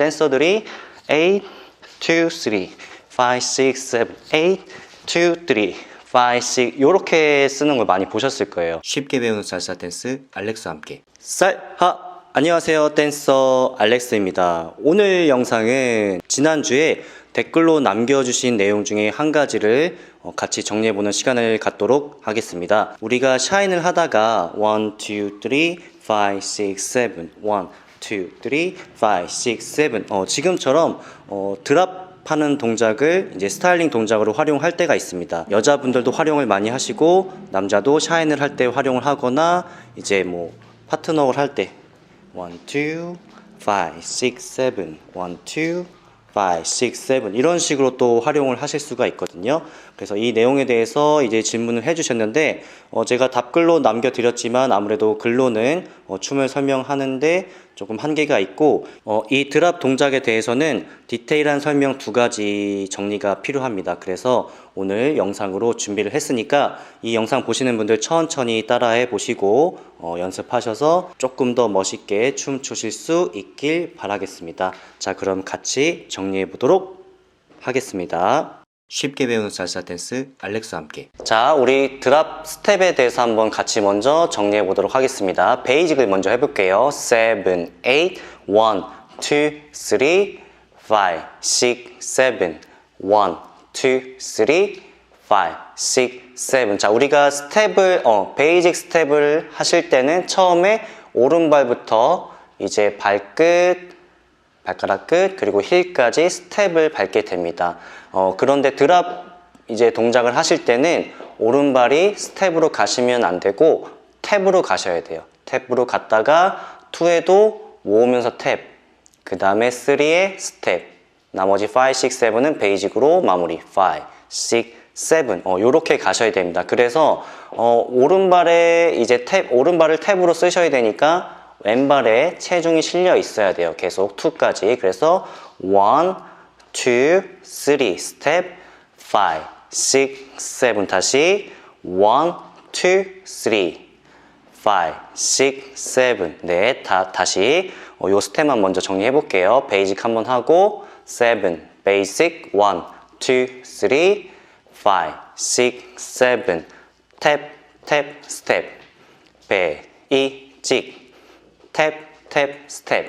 댄서들이 8, 2, 3, 5, 6, 7, 8, 2, 3, 5, 6 이렇게 쓰는 걸 많이 보셨을 거예요. 쉽게 배우는 살사 댄스 알렉스와 함께 쌀하 안녕하세요 댄서 알렉스입니다. 오늘 영상은 지난주에 댓글로 남겨주신 내용 중에 한 가지를 어, 같이 정리해보는 시간을 갖도록 하겠습니다. 우리가 샤인을 하다가 1, 2, 3, 5, 6, 7, 1, 2, 3, 5, 6, 7 어, 지금처럼 어, 드랍 하는 동작을 이제 스타일링 동작으로 활용할 때가 있습니다. 여자분들도 활용을 많이 하시고 남자도 샤인을 할 때 활용을 하거나 이제 뭐 파트너를 할 때 1, 2, 5, 6, 7, 1, 2, 5, 6, 7 이런 식으로 또 활용을 하실 수가 있거든요. 그래서 이 내용에 대해서 이제 질문을 해주셨는데 어, 제가 답글로 남겨드렸지만 아무래도 글로는 어, 춤을 설명하는데 조금 한계가 있고 어, 이 드랍 동작에 대해서는 디테일한 설명 두 가지 정리가 필요합니다. 그래서 오늘 영상으로 준비를 했으니까 이 영상 보시는 분들 천천히 따라해 보시고 어, 연습하셔서 조금 더 멋있게 춤 추실 수 있길 바라겠습니다. 자, 그럼 같이 정리해 보도록 하겠습니다. 쉽게 배우는 살사 댄스 알렉스와 함께. 자, 우리 드랍 스텝에 대해서 한번 같이 먼저 정리해 보도록 하겠습니다. 베이직을 먼저 해볼게요. 7, 8, 1, 2, 3, 5, 6, 7, 1, 2, 3, 5, 6, 7. 자, 우리가 스텝을, 어, 베이직 스텝을 하실 때는 처음에 오른발부터 이제 발끝, 발가락 끝 그리고 힐까지 스텝을 밟게 됩니다. 어, 그런데 드랍 이제 동작을 하실 때는 오른발이 스텝으로 가시면 안 되고 탭으로 가셔야 돼요. 탭으로 갔다가 2에도 모으면서 탭, 그 다음에 3에 스텝, 나머지 5, 6, 7은 베이직으로 마무리. 5, 6, 7. 어, 요렇게 가셔야 됩니다. 그래서 어, 오른발에 이제 탭, 오른발을 탭으로 쓰셔야 되니까 왼발에 체중이 실려 있어야 돼요. 계속 2까지. 그래서 1, 2, 3 스텝 5, 6, 7 다시 1, 2, 3 5, 6, 7 네, 다, 다시 어, 요 스텝만 먼저 정리해 볼게요. 베이직 한번 하고 7, 베이직 1, 2, 3 5, 6, 7 탭, 탭, 스텝 베이직 탭, 탭, 스텝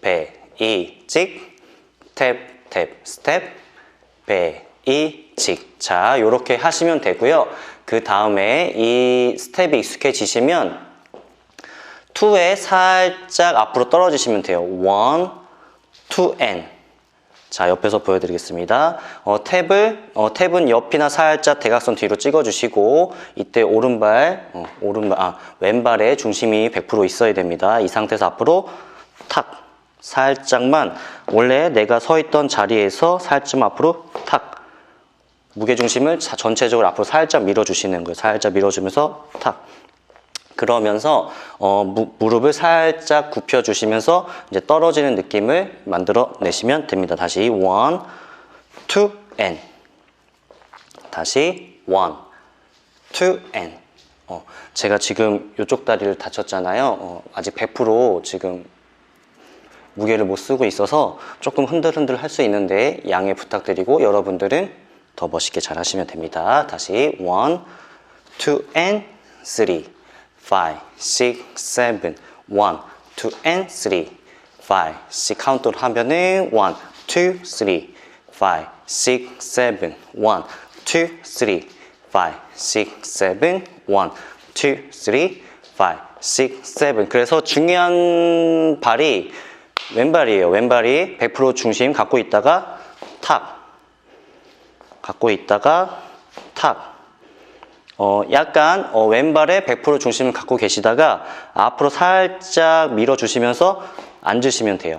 베이직 탭, 탭, 스텝 베이직. 자 요렇게 하시면 되고요. 그 다음에 이 스텝이 익숙해지시면 2에 살짝 앞으로 떨어지시면 돼요. 1, 2, N. 자 옆에서 보여드리겠습니다. 어, 탭을 어, 탭은 옆이나 살짝 대각선 뒤로 찍어주시고 이때 오른발 어, 오른발 아 왼발에 중심이 100% 있어야 됩니다. 이 상태에서 앞으로 탁 살짝만 원래 내가 서 있던 자리에서 살짝 앞으로 탁 무게중심을 자- 전체적으로 앞으로 살짝 밀어주시는 거예요. 살짝 밀어주면서 탁 그러면서 어, 무, 무릎을 살짝 굽혀주시면서 이제 떨어지는 느낌을 만들어 내시면 됩니다. 다시 1, 2, N 다시 1, 2, N 어, 제가 지금 이쪽 다리를 다쳤잖아요. 어, 아직 100% 지금 무게를 못 쓰고 있어서 조금 흔들흔들 할 수 있는데 양해 부탁드리고 여러분들은 더 멋있게 잘 하시면 됩니다. 다시 1, 2 and 3 5, 6, 7 1, 2 and 3 5, 6 카운트로 하면은 1, 2, 3 5, 6, 7 1, 2, 3 5, 6, 7 1, 2, 3 5, 6, 7 그래서 중요한 발이 왼발이에요. 왼발이 100% 중심 갖고 있다가 탁 갖고 있다가 탁 어, 약간 어, 왼발에 100% 중심을 갖고 계시다가 앞으로 살짝 밀어주시면서 앉으시면 돼요.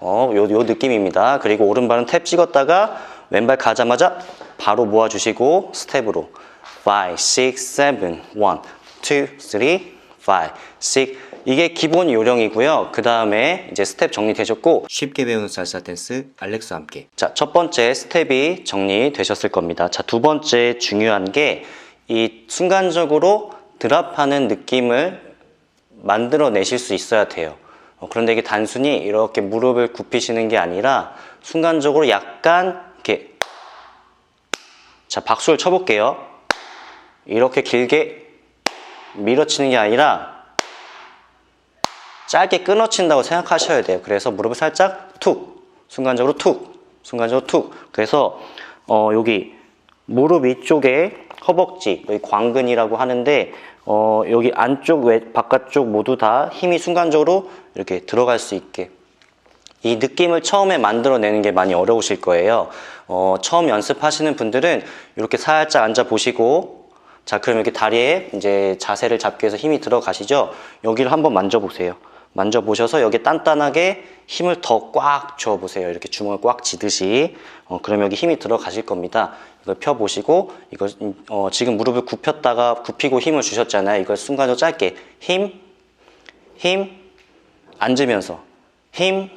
어, 요, 요 느낌입니다. 그리고 오른발은 탭 찍었다가 왼발 가자마자 바로 모아주시고 스텝으로 5, 6, 7, 1, 2, 3, 5, 6 이게 기본 요령이고요. 그 다음에 이제 스텝 정리되셨고 쉽게 배우는 살사 댄스 알렉스와 함께 자, 첫 번째 스텝이 정리되셨을 겁니다. 자, 두 번째 중요한 게 이 순간적으로 드랍하는 느낌을 만들어내실 수 있어야 돼요. 어, 그런데 이게 단순히 이렇게 무릎을 굽히시는 게 아니라 순간적으로 약간 이렇게 자 박수를 쳐볼게요. 이렇게 길게 밀어치는 게 아니라 짧게 끊어친다고 생각하셔야 돼요. 그래서 무릎을 살짝 툭, 순간적으로 툭, 순간적으로 툭. 그래서 어, 여기 무릎 위쪽에 허벅지, 여기 광근이라고 하는데 어, 여기 안쪽, 외, 바깥쪽 모두 다 힘이 순간적으로 이렇게 들어갈 수 있게 이 느낌을 처음에 만들어내는 게 많이 어려우실 거예요. 어, 처음 연습하시는 분들은 이렇게 살짝 앉아 보시고, 자, 그럼 이렇게 다리에 이제 자세를 잡기 위해서 힘이 들어가시죠? 여기를 한번 만져보세요. 만져보셔서 여기 단단하게 힘을 더 꽉 줘 보세요. 이렇게 주먹을 꽉 쥐듯이. 어, 그럼 여기 힘이 들어가실 겁니다. 이걸 펴보시고, 이거, 어, 지금 무릎을 굽혔다가 굽히고 힘을 주셨잖아요. 이걸 순간적으로 짧게 힘, 힘, 앉으면서 힘,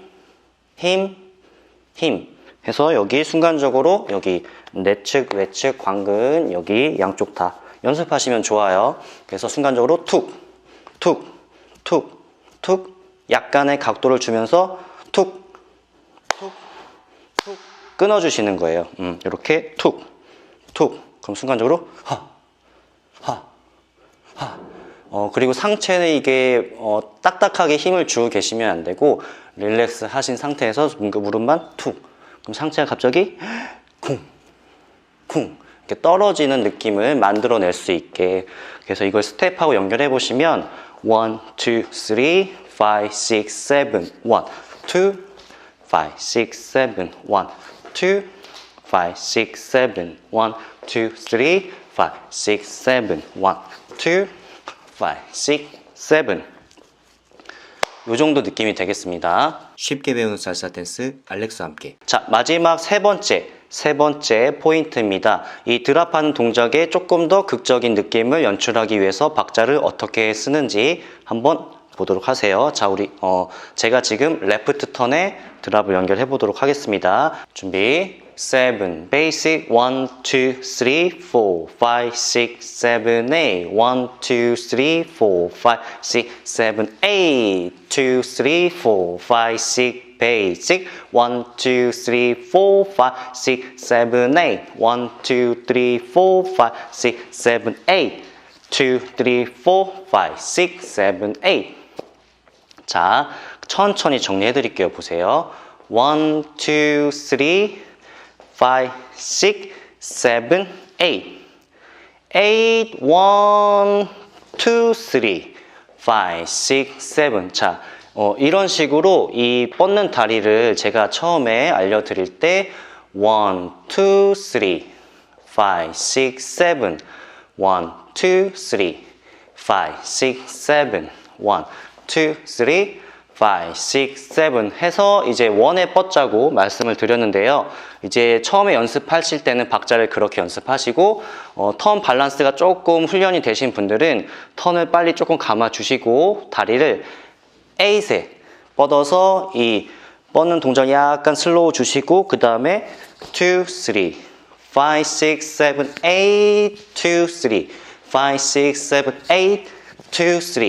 힘, 힘 해서 여기 순간적으로 여기 내측, 외측, 광근 여기 양쪽 다 연습하시면 좋아요. 그래서 순간적으로 툭, 툭, 툭, 툭 약간의 각도를 주면서 툭, 툭, 툭 끊어주시는 거예요. 음, 이렇게 툭, 툭. 그럼 순간적으로 하, 하, 하. 어, 그리고 상체에 이게 어, 딱딱하게 힘을 주고 계시면 안 되고 릴렉스 하신 상태에서 뭔가 무릎만 툭. 그럼 상체가 갑자기 쿵, 쿵. 이렇게 떨어지는 느낌을 만들어낼 수 있게. 그래서 이걸 스텝하고 연결해 보시면 1, 2, 3, 5, 6, 7, 1, 2, 5, 6, 7, 1, 2, 5, 6, 7, 1, 2, 3, 5, 6, 7, 1, 2, 5, 6, 7. 요 정도 느낌이 되겠습니다. 쉽게 배우는 살사 댄스 알렉스와 함께. 자, 마지막 세 번째. 세 번째 포인트입니다. 이 드랍하는 동작에 조금 더 극적인 느낌을 연출하기 위해서 박자를 어떻게 쓰는지 한번 보도록 하세요. 자, 우리 어 제가 지금 레프트 턴에 드랍을 연결해 보도록 하겠습니다. 준비. 7 basic 1 2 3 4 5 6 7 8 1 2 3 4 5 6 7 8 2 3 4 5 6 basic 1 2 3 4 5 6 7 8 1 2 3 4 5 6 7 8 2 3 4 5 6 7 8 자, 천천히 정리해 드릴게요. 보세요. 1, 2, 3, 5, 6, 7, 8. 8, 1, 2, 3, 5, 6, 7. 자, 어, 이런 식으로 이 뻗는 다리를 제가 처음에 알려드릴 때 1, 2, 3, 5, 6, 7. 1, 2, 3, 5, 6, 7. 1, 2, 3, 5, 6, 7 해서 이제 원에 뻗자고 말씀을 드렸는데요. 이제 처음에 연습하실 때는 박자를 그렇게 연습하시고 어, 턴 밸런스가 조금 훈련이 되신 분들은 턴을 빨리 조금 감아 주시고 다리를 8에 뻗어서 이 뻗는 동작 약간 슬로우 주시고 그 다음에 2, 3, 5, 6, 7, 8, 2, 3, 5, 6, 7, 8, 2, 3,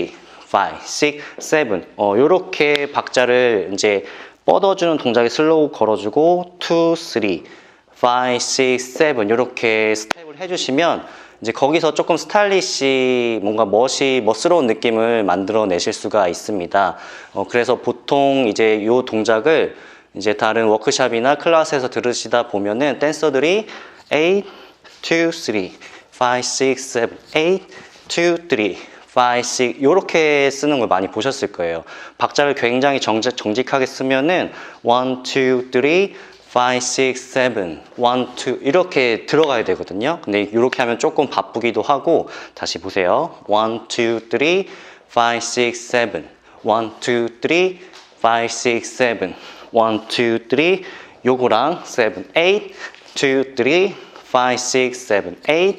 5, 6, 7. 어, 요렇게 박자를 이제 뻗어주는 동작에 슬로우 걸어주고 2, 3, 5, 6, 7 요렇게 스텝을 해주시면 이제 거기서 조금 스타일리시 뭔가 멋이 멋스러운 느낌을 만들어내실 수가 있습니다. 어, 그래서 보통 이제 요 동작을 이제 다른 워크샵이나 클래스에서 들으시다 보면은 댄서들이 8, 2, 3, 5, 6, 7, 8, 2, 3, 5, 6 이렇게 쓰는 걸 많이 보셨을 거예요. 박자를 굉장히 정직, 정직하게 쓰면은 1, 2, 3, 5, 6, 7, 1, 2 이렇게 들어가야 되거든요. 근데 이렇게 하면 조금 바쁘기도 하고 다시 보세요. 1, 2, 3, 5, 6, 7 1, 2, 3, 5, 6, 7 1, 2, 3 요거랑 7, 8 2, 3, 5, 6, 7 8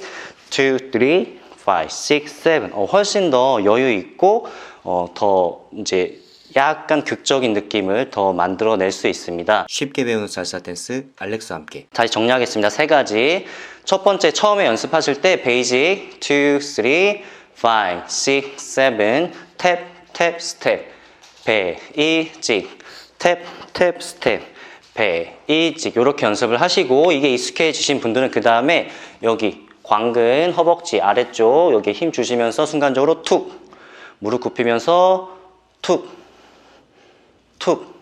2, 3 5, 6, 7 어, 훨씬 더 여유 있고 어, 더 이제 약간 극적인 느낌을 더 만들어낼 수 있습니다. 쉽게 배우는 살사 댄스 알렉스와 함께. 다시 정리하겠습니다. 세 가지. 첫 번째 처음에 연습하실 때 베이직 2, 3, 5, 6, 7 탭, 탭, 스텝. 베이직 탭, 탭, 스텝 베이직 이렇게 연습을 하시고 이게 익숙해지신 분들은 그 다음에 여기 광근, 허벅지 아래쪽 여기 힘 주시면서 순간적으로 툭 무릎 굽히면서 툭 툭,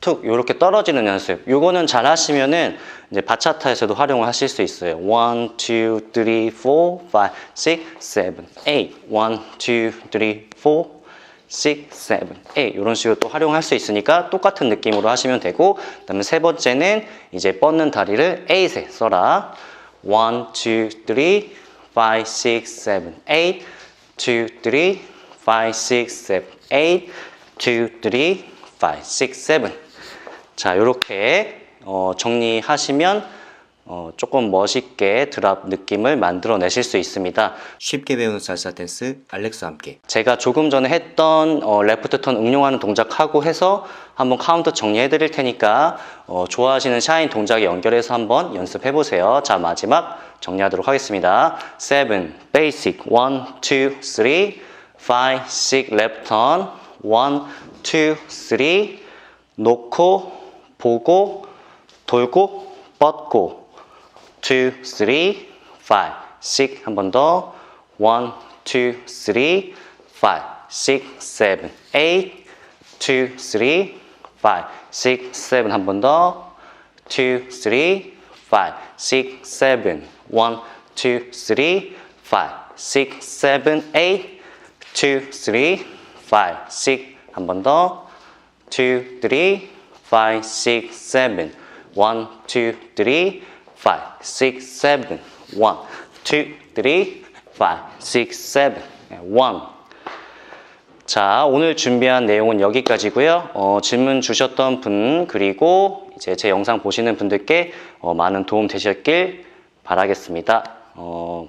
툭 이렇게 떨어지는 연습. 요거는 잘 하시면은 이제 바차타에서도 활용을 하실 수 있어요. 1, 2, 3, 4, 5, 6, 7, 8. 1, 2, 3, 4, 6, 7, 8. 이런 식으로 또 활용할 수 있으니까 똑같은 느낌으로 하시면 되고 그 다음에 세 번째는 이제 뻗는 다리를 8에 써라. 1, 2, 3, 5, 6, 7, 8. 2, 3, 5, 6, 7, 8. 2, 3, 5, 6, 7. 자, 이렇게 어, 정리하시면 어, 조금 멋있게 드랍 느낌을 만들어내실 수 있습니다. 쉽게 배우는 살사 댄스 알렉스와 함께. 제가 조금 전에 했던 어, 레프트 턴 응용하는 동작하고 해서 한번 카운트 정리해 드릴 테니까 어, 좋아하시는 샤인 동작에 연결해서 한번 연습해 보세요. 자, 마지막 정리하도록 하겠습니다. 7, basic, 1, 2, 3, 5, 6, left turn, 1, 2, 3, 놓고, 보고, 돌고, 뻗고, 2, 3, 5, 6, 한번 더, 1, 2, 3, 5, 6, 7, 8, 2, 3, 5, 6, 7, 한번 더, 2, 3, 5, 6, 7, 1, 2, 3, 5, 6, 7, 8, 2, 3, 5, 6, 한 번 더, 2, 3, 5, 6, 7, 1, 2, 3, 5, 6, 7, 1, 2, 3, 5, 6, 7, 1. 자, 오늘 준비한 내용은 여기까지고요. 어, 질문 주셨던 분 그리고 이제 제 영상 보시는 분들께 어, 많은 도움 되셨길 바라겠습니다. 어,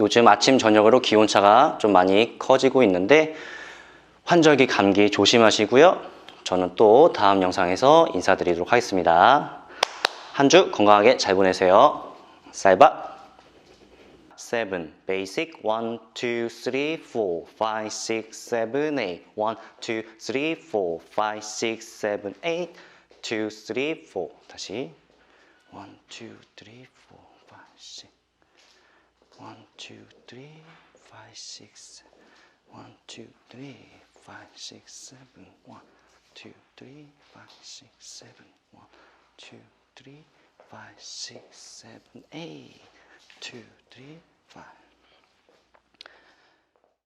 요즘 아침 저녁으로 기온차가 좀 많이 커지고 있는데 환절기 감기 조심하시고요. 저는 또 다음 영상에서 인사드리도록 하겠습니다. 한 주 건강하게 잘 보내세요. 사이바. 7 basic 1 2 3 4 5 6 7 8 1 2 3 4 5 6 7 8 2 3 4 다시 1 2 3 4 5 6 1 2 3 5 6 7 1 2 3 five, six, seven, one, two, three, five, six, seven, one, two, three, five, six, seven, eight, two, three, five.